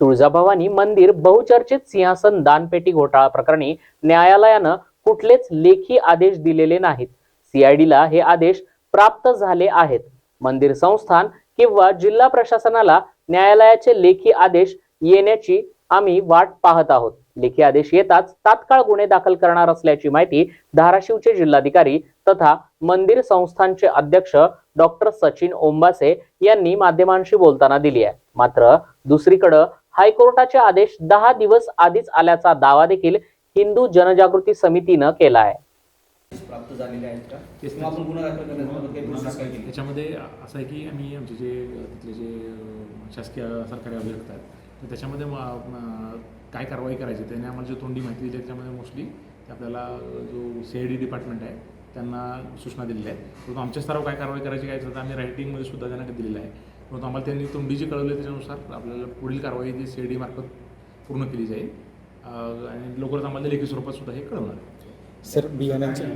तुळजाभवानी मंदिर बहुचर्चित सिंहासन दानपेटी घोटाळा प्रकरणी न्यायालयानं कुठलेच लेखी आदेश दिलेले नाहीत. सीआयडीला हे आदेश प्राप्त झाले आहेत. मंदिर संस्थान किंवा जिल्हा प्रशासनाला न्यायालयाचे लेखी आदेश येण्याची आम्ही वाट पाहत आहोत. लेखी आदेश येताच तात्काळ गुन्हे दाखल करणार असल्याची माहिती धाराशिवचे जिल्हाधिकारी तथा मंदिर संस्थानचे अध्यक्ष डॉक्टर सचिन ओंबासे यांनी माध्यमांशी बोलताना दिली आहे. मात्र दुसरीकडं हायकोर्टाचे आदेश दहा दिवस आधीच आल्याचा दावा देखील हिंदू जनजागृती समितीनं केला आहे प्राप्त झालेले आहेत का? तेच किंवा आपण गुन्हा दाखल करण्याबाबत काही प्रोसेस काय केली. त्याच्यामध्ये असं आहे की आम्ही आमचे जे तिथले जे शासकीय सरकारी अभियंता आहेत तर त्याच्यामध्ये काय कारवाई करायची त्याने आम्हाला जो तोंडी माहिती दिली त्याच्यामध्ये मोस्टली आपल्याला जो सी आय डी डिपार्टमेंट आहे त्यांना सूचना दिलेल्या आहेत. परंतु आमच्या स्तरावर काय कारवाई करायची काय तर आम्ही रायटिंगमध्ये सुद्धा त्यांना दिलेलं आहे. परंतु आम्हाला त्यांनी तोंडी जी कळवली त्याच्यानुसार आपल्याला पुढील कारवाई जी सी आय डी मार्फत पूर्ण केली जाईल. आणि लवकरच आम्हाला लेखी स्वरूपात सुद्धा हे कळवणार आहे. सर बियाणांच्या